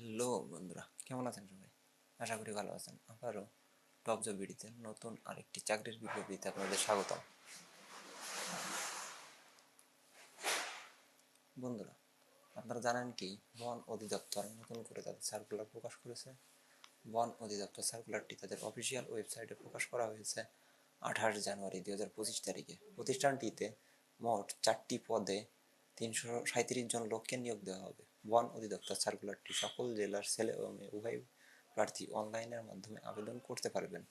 Hello বন্ধুরা, কেমন আছেন সবাই? আশা করি ভালো আছেন। আবারও টপ জব বিডিতে নতুন আরেকটি চাকরির বিজ্ঞপ্তিতে আপনাদের স্বাগতম। বন্ধুরা, আপনারা জানেন কি, বন অধিদপ্তর নতুন করে তাদের সার্কুলার প্রকাশ করেছে। বন অধিদপ্তর সার্কুলারটি তাদের অফিসিয়াল ওয়েবসাইটে প্রকাশ করা হয়েছে আঠাশ জানুয়ারি দুই হাজার পঁচিশ তারিখে। প্রতিষ্ঠানটিতে মোট চারটি পদে তিনশো সাঁত্রিশ জন লোককে নিয়োগ দেওয়া হবে। বন অধিদপ্তর সার্কুলারটি সকল জেলার ছেলে ও মেয়ে, উভয় প্রার্থী অনলাইনের মাধ্যমে আবেদন করতে পারবেন।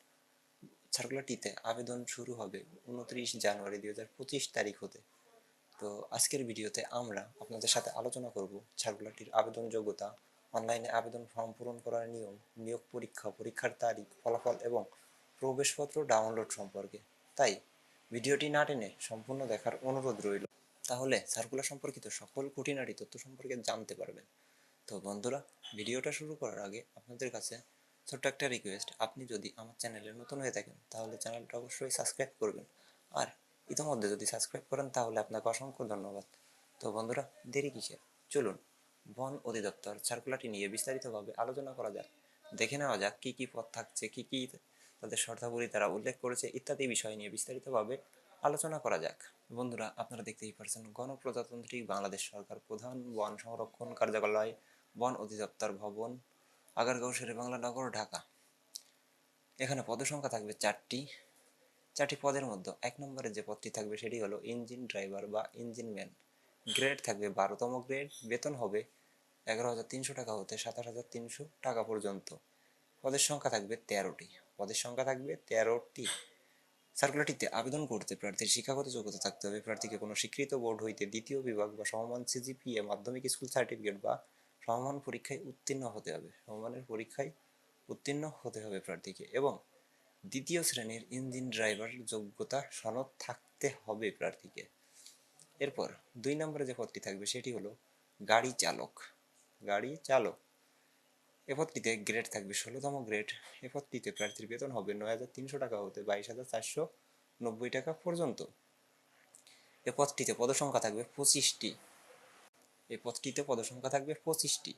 সার্কুলারটিতে আবেদন শুরু হবে উনত্রিশ জানুয়ারি দুই হাজার পঁচিশ তারিখ হতে। তো আজকের ভিডিওতে আমরা আপনাদের সাথে আলোচনা করব সার্কুলারটির আবেদন যোগ্যতা, অনলাইনে আবেদন ফর্ম পূরণ করার নিয়ম, নিয়োগ পরীক্ষা, পরীক্ষার তারিখ, ফলাফল এবং প্রবেশপত্র ডাউনলোড সম্পর্কে। তাই ভিডিওটি না টেনে সম্পূর্ণ দেখার অনুরোধ রইল। তাহলে সার্কুলার সম্পর্কিত সকল খুঁটিনাটি তথ্য সম্পর্কে জানতে পারবেন। তো বন্ধুরা, ভিডিওটা শুরু করার আগে আপনাদের কাছে ছোট্ট একটা রিকোয়েস্ট আপনি যদি আমার চ্যানেলে নতুন হয়ে থাকেন, তাহলে চ্যানেলটা অবশ্যই সাবস্ক্রাইব করবেন। আর ইতিমধ্যে যদি সাবস্ক্রাইব করেন, তাহলে আপনাকে অসংখ্য ধন্যবাদ। তো বন্ধুরা, দেরি কিসের? চলুন, বন অধিদপ্তর সার্কুলারটি নিয়ে বিস্তারিতভাবে আলোচনা করা যাক। দেখে নেওয়া যাক কী কী পথ থাকছে, কী কী তাদের শর্তাবলী তারা উল্লেখ করেছে ইত্যাদি বিষয় নিয়ে বিস্তারিতভাবে আলোচনা করা যাক। বন্ধুরা, আপনারা দেখতেই পারছেন, গণপ্রজাতন্ত্রী বাংলাদেশ সরকার প্রধান বন সংরক্ষণ কার্যালয়, বন অধিদপ্তর ভবন, আগারগাঁও শেরে বাংলা নগর, ঢাকা। এখানে পদসংখ্যা থাকবে চারটি। চারটি পদের মধ্যে এক নম্বরে যে পদটি থাকবে সেটি হলো ইঞ্জিন ড্রাইভার বা ইঞ্জিন ম্যান। গ্রেড থাকবে বারোতম গ্রেড, বেতন হবে এগারো হাজার তিনশো টাকা হতে সাতাশ হাজার তিনশো টাকা পর্যন্ত। পদের সংখ্যা থাকবে তেরোটি। পদের সংখ্যা থাকবে তেরোটি। সার্কুলারটিতে আবেদন করতে প্রার্থীর শিক্ষাগত যোগ্যতা থাকতে হবে। প্রার্থীকে কোনো স্বীকৃত বোর্ড হইতে দ্বিতীয় বিভাগ বা সমমান সিজিপিএ, মাধ্যমিক স্কুল সার্টিফিকেট বা সমমান পরীক্ষায় উত্তীর্ণ হতে হবে। সমমানের পরীক্ষায় উত্তীর্ণ হতে হবে প্রার্থীকে এবং দ্বিতীয় শ্রেণির ইঞ্জিন ড্রাইভার যোগ্যতা সনদ থাকতে হবে প্রার্থীকে। এরপর দুই নম্বরে যে পদটি থাকবে সেটি হলো গাড়ি চালক। গাড়ি চালক এ পদটিতে গ্রেড থাকবে ষোলোতম গ্রেড এ পদটিতে প্রার্থীর বেতন হবে নয় হাজার তিনশো টাকা হতে বাইশ হাজার চারশো নব্বই টাকা পর্যন্ত। এ পদটিতে পদসংখ্যা থাকবে পঁচিশটি। এ পদটিতে পদসংখ্যা থাকবে পঁচিশটি।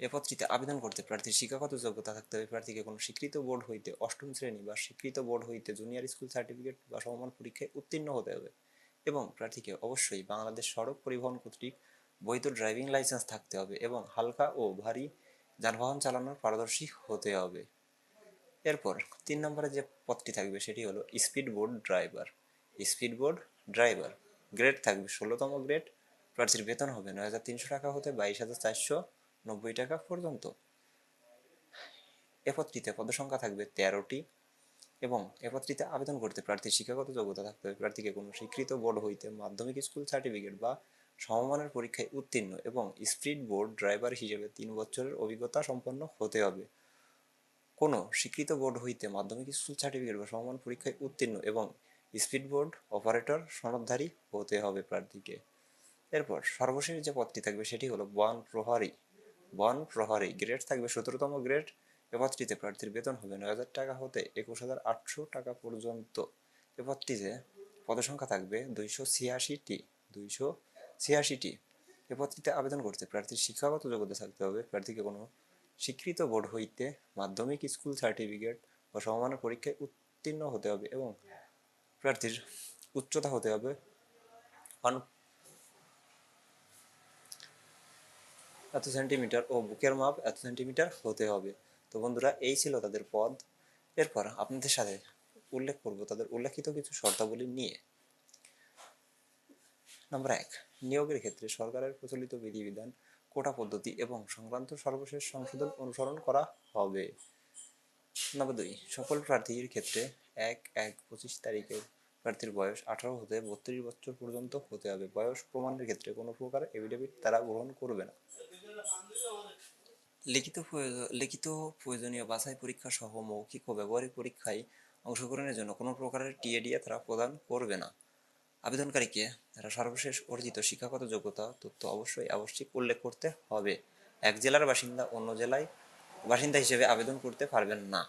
এ পদটিতে আবেদন করতে প্রার্থীর শিক্ষাগত যোগ্যতা থাকতে হবে। প্রার্থীকে কোনো স্বীকৃত বোর্ড হইতে অষ্টম শ্রেণি বা স্বীকৃত বোর্ড হইতে জুনিয়র স্কুল সার্টিফিকেট বা সমমান পরীক্ষায় উত্তীর্ণ হতে হবে এবং প্রার্থীকে অবশ্যই বাংলাদেশ সড়ক পরিবহন কর্তৃক বৈধ ড্রাইভিং লাইসেন্স থাকতে হবে এবং হালকা ও ভারী যানবাহন চালানোর পারদর্শী হতে হবে। এরপর তিন নম্বরে যে পদটি থাকবে সেটি হলো speed board driver. Speed board driver grade থাকবে ষোলোতম গ্রেড। প্রার্থীর বেতন হবে নয় হাজার তিনশো টাকা হতে বাইশ হাজার চারশো নব্বই টাকা পর্যন্ত। এ পদটিতে পদসংখ্যা থাকবে তেরোটি এবং এ পদটিতে আবেদন করতে প্রার্থীর শিক্ষাগত যোগ্যতা থাকতে হবে। প্রার্থীকে কোনো স্বীকৃত বোর্ড হইতে মাধ্যমিক স্কুল সার্টিফিকেট বা সমমানের পরীক্ষায় উত্তীর্ণ এবং স্পিড বোর্ড ড্রাইভার হিসেবে তিন বছরের অভিজ্ঞতা সম্পন্ন হতে হবে। কোনো স্বীকৃত বোর্ড হইতে মাধ্যমিক স্কুল সার্টিফিকেট বা সমমান পরীক্ষায় উত্তীর্ণ এবং স্পিড বোর্ড অপারেটর সনদধারী হতে হবে প্রার্থীকে। এরপর সর্বশেষ যে পদটি থাকবে সেটি হলো বন প্রহরী। বন প্রহরী গ্রেড থাকবে সতেরোতম গ্রেড। এ পদটিতে প্রার্থীর বেতন হবে নয় হাজার টাকা হতে একুশ হাজার আটশো টাকা পর্যন্ত। এ পদটিতে পদসংখ্যা থাকবে দুইশো ছিয়াশিটি, দুইশো ছিয়াশিটি এ পদটিতে আবেদন করতে প্রার্থীর শিক্ষাগত যোগ্যতা থাকতে হবে। প্রার্থীকে কোনো স্বীকৃত বোর্ড হইতে মাধ্যমিক স্কুল সার্টিফিকেট বা সমমানের পরীক্ষায় উত্তীর্ণ হতে হবে এবং প্রার্থীর উচ্চতা হতে হবে। এত সেন্টিমিটার ও বুকের মাপ এত সেন্টিমিটার হতে হবে। তো বন্ধুরা, এই ছিল তাদের পদ। এরপর আপনাদের সাথে উল্লেখ করব। তাদের উল্লেখিত কিছু শর্তাবলী নিয়ে। নাম্বার এক নিয়োগের ক্ষেত্রে সরকারের প্রচলিত বিধিবিধান, কোটা পদ্ধতি এবং সংক্রান্ত সর্বশেষ সংশোধন অনুসরণ করা হবে। নাম্বার দুই, সকল প্রার্থীর ক্ষেত্রে এক এক পঁচিশ তারিখে প্রার্থীর বয়স আঠারো হতে বত্রিশ বছর পর্যন্ত হতে হবে। বয়স প্রমাণের ক্ষেত্রে কোনো প্রকার এফিডেভিট তারা গ্রহণ করবে না। লিখিত লিখিত প্রয়োজনীয় বাছাই পরীক্ষা সহ মৌখিক ও ব্যবহারিক পরীক্ষায় অংশগ্রহণের জন্য কোনো প্রকারের টিএডিএ তারা প্রদান করবে না। আবেদনকারীকে তারা সর্বশেষ অর্জিত শিক্ষাগত যোগ্যতা, তথ্য অবশ্যই আবশ্যিক উল্লেখ করতে হবে। এক জেলার বাসিন্দা অন্য জেলায় বাসিন্দা হিসেবে আবেদন করতে পারবেন না।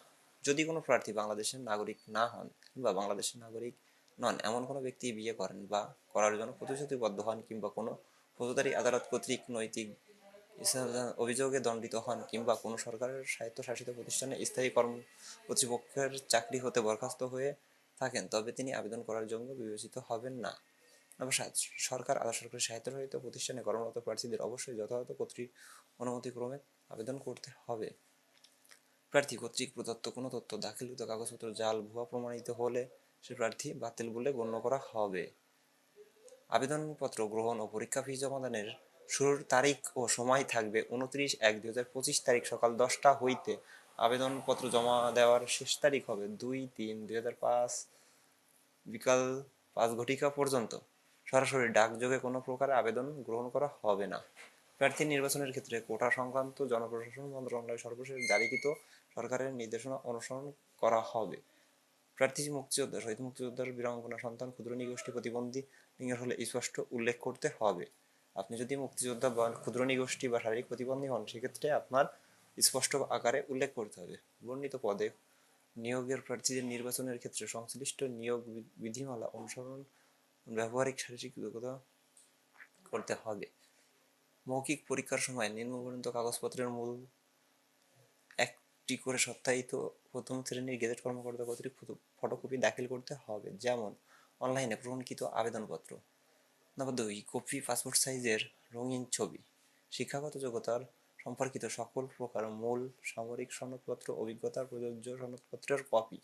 যদি কোনো প্রার্থী বাংলাদেশের নাগরিক না হন কিংবা বাংলাদেশের নাগরিক নন, এমন কোনো ব্যক্তি বিয়ে করেন বা করার জন্য প্রতিশ্রুতিবদ্ধ হন কিংবা কোনো ফৌজদারি আদালত কর্তৃক নৈতিক অভিযোগে দণ্ডিত হন কিংবা কোনো সরকারের স্বায়ত্তশাসিত প্রতিষ্ঠানে স্থায়ী কর্ম কর্তৃপক্ষের চাকরি হতে বরখাস্ত হয়ে থাকেন, তবে তিনি আবেদন করার যোগ্য বিবেচিত হবেন না। নম্বর সাত সরকার আধা সরকারি স্বায়ত্তশাসিত প্রতিষ্ঠানে কর্মরত প্রার্থীদের অবশ্যই যথাযথ কর্তৃ অনুমতিক্রমে আবেদন করতে হবে। প্রার্থী কর্তৃক প্রদত্ত কোনো তথ্য, দাখিলকৃত কাগজপত্র, জাল, ভুয়া প্রমাণিত হলে সে প্রার্থী বাতিল বলে গণ্য করা হবে। আবেদনপত্র গ্রহণ ও পরীক্ষা ফি জমাদানের শুরুর তারিখ ও সময় থাকবে উনত্রিশ এক দুই হাজার পঁচিশ তারিখ সকাল দশটা হইতে আবেদনপত্র জমা দেওয়ার শেষ তারিখ হবে দুই তিন দুই হাজার পাঁচ, বিকাল পাঁচ ঘটিকা পর্যন্ত। সরাসরি ডাকযোগে কোনো প্রকার আবেদন গ্রহণ করা হবে না। প্রার্থী নির্বাচনের ক্ষেত্রে কোটা সংক্রান্ত জনপ্রশাসন মন্ত্রণালয় সর্বশেষ জারিকৃত সরকারের নির্দেশনা অনুসরণ করা হবে। প্রার্থী মুক্তিযোদ্ধা, শহীদ মুক্তিযোদ্ধার বীরাঙ্গনা সন্তান, ক্ষুদ্র নিগোষ্ঠী, প্রতিবন্ধী লিঙ্গের হলে স্পষ্ট উল্লেখ করতে হবে। আপনি যদি মুক্তিযোদ্ধা বা ক্ষুদ্র নিগোষ্ঠী বা শারীরিক প্রতিবন্ধী হন, সেক্ষেত্রে আপনার স্পষ্ট আকারে উল্লেখ করতে হবে। বর্ণিত পদে নিয়োগের প্রার্থীদের নির্বাচনের ক্ষেত্রে সংশ্লিষ্ট নিয়োগ বিধিমালা অনুসরণ ব্যবহারিক শারীরিক যোগ্যতা করতে হবে। মৌখিক পরীক্ষার সময় নিম্নবর্ণিত কাগজপত্রের মূল একটি করে সত্যায়িত প্রথম শ্রেণির গেজেট কর্মকর্তা কর্তৃক ফটোকপি দাখিল করতে হবে। যেমন, অনলাইনে প্রমাণিত আবেদনপত্র। নম্বর দুই, কপি, পাসপোর্ট সাইজের রঙিন ছবি। শিক্ষাগত যোগ্যতার সম্পর্কিত সকল প্রকার মূল, সামরিক সনদপত্র, অভিজ্ঞতা প্রযোজ্য সনদপত্রের কপি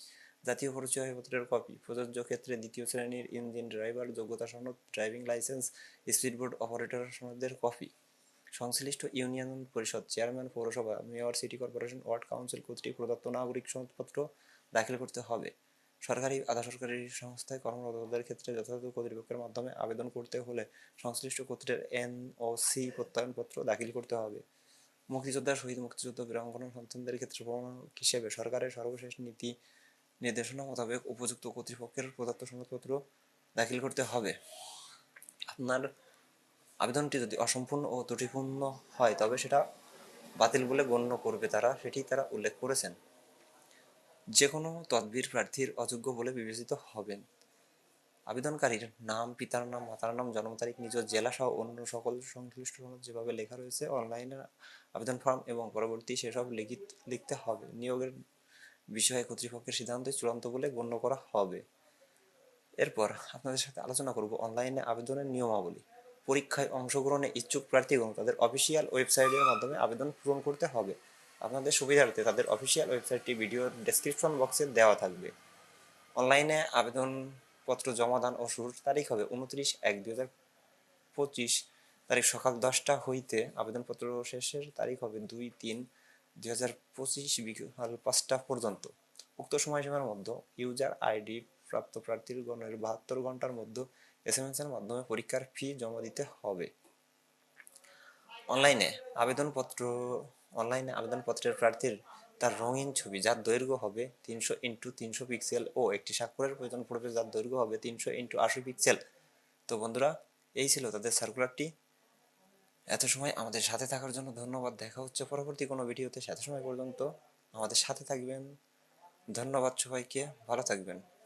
জাতীয় পরিচয়পত্রের কপি প্রযোজ্য ক্ষেত্রে দ্বিতীয় শ্রেণির ইঞ্জিন ড্রাইভার যোগ্যতা সনদ ড্রাইভিং লাইসেন্স স্পিডবোট অপারেটর সনদের কপি সংশ্লিষ্ট ইউনিয়ন পরিষদ চেয়ারম্যান পৌরসভা mayor city corporation ward council কর্তৃক প্রদত্ত নাগরিক সনদপত্র দাখিল করতে হবে। সরকারি, আধা সরকারি সংস্থায় কর্মরতদের ক্ষেত্রে যথাযথ কর্তৃপক্ষের মাধ্যমে আবেদন করতে হলে সংশ্লিষ্ট কর্তৃপক্ষের এনওসি প্রত্যয়নপত্র দাখিল করতে হবে। মুক্তিযোদ্ধা শহীদ মুক্তিযোদ্ধা বীরাঙ্গনা সন্তানদের ক্ষেত্রে হিসেবে সরকারের সর্বশেষ নীতি, নির্দেশনা মোতাবেক উপযুক্ত কর্তৃপক্ষের প্রদত্ত সনদপত্র দাখিল করতে হবে। আপনার আবেদনটি যদি অসম্পূর্ণ ও ত্রুটিপূর্ণ হয়, তবে সেটা বাতিল বলে গণ্য করবে তারা সেটি তারা উল্লেখ করেছেন। যে কোনো তদবির প্রার্থীর অযোগ্য বলে বিবেচিত হবেন। আবেদনকারীর নাম, পিতার নাম, মাতার নাম, জন্ম তারিখ, নিজ জেলা সহ অন্য সকল সংশ্লিষ্ট সনদ যেভাবে লেখা রয়েছে, অনলাইনে আবেদন ফর্ম এবং পরবর্তী সেসব লিখিত, লিখতে হবে। নিয়োগের বিষয়ে কর্তৃপক্ষের সিদ্ধান্ত চূড়ান্ত বলে গণ্য করা হবে। এরপর আপনাদের সাথে আলোচনা করব অনলাইনে আবেদনের নিয়মাবলী। পরীক্ষায় অংশগ্রহণে ইচ্ছুক প্রার্থীগণ তাদের অফিসিয়াল ওয়েবসাইটের মাধ্যমে আবেদন পূরণ করতে হবে। আপনাদের সুবিধার্থে তাদের অফিসিয়াল ওয়েবসাইটটি ভিডিওর ডেসক্রিপশন বক্সে দেওয়া থাকবে। অনলাইনে আবেদনপত্র জমাদান ও শুরুর তারিখ হবে উনত্রিশ এক দুই হাজার পঁচিশ। তারিখ সকাল দশটা হইতে আবেদনপত্র শেষের তারিখ হবে দুই তিন দুই হাজার পঁচিশ বিকাল পাঁচটা পর্যন্ত। উক্ত সময়সীমার মধ্যে ইউজার আইডি প্রাপ্ত প্রার্থীর গণের বাহাত্তর ঘণ্টার মধ্যে এস এম এস এর মাধ্যমে পরীক্ষার ফি জমা দিতে হবে। অনলাইনে আবেদনপত্র, অনলাইনে আবেদনপত্রের প্রার্থীর তার রঙিন ছবি, যার দৈর্ঘ্য হবে তিনশো ইন্টু তিনশো পিক্সেল ও একটি স্বাক্ষরের প্রয়োজন পড়বে যার দৈর্ঘ্য হবে তিনশো ইন্টু আশি পিক্সেল। তো বন্ধুরা, এই ছিল তাদের সার্কুলারটি। এত সময় আমাদের সাথে থাকার জন্য ধন্যবাদ। দেখা হচ্ছে পরবর্তী কোনো ভিডিওতে। এত সময় পর্যন্ত আমাদের সাথে থাকবেন। ধন্যবাদ সবাইকে। ভালো থাকবেন।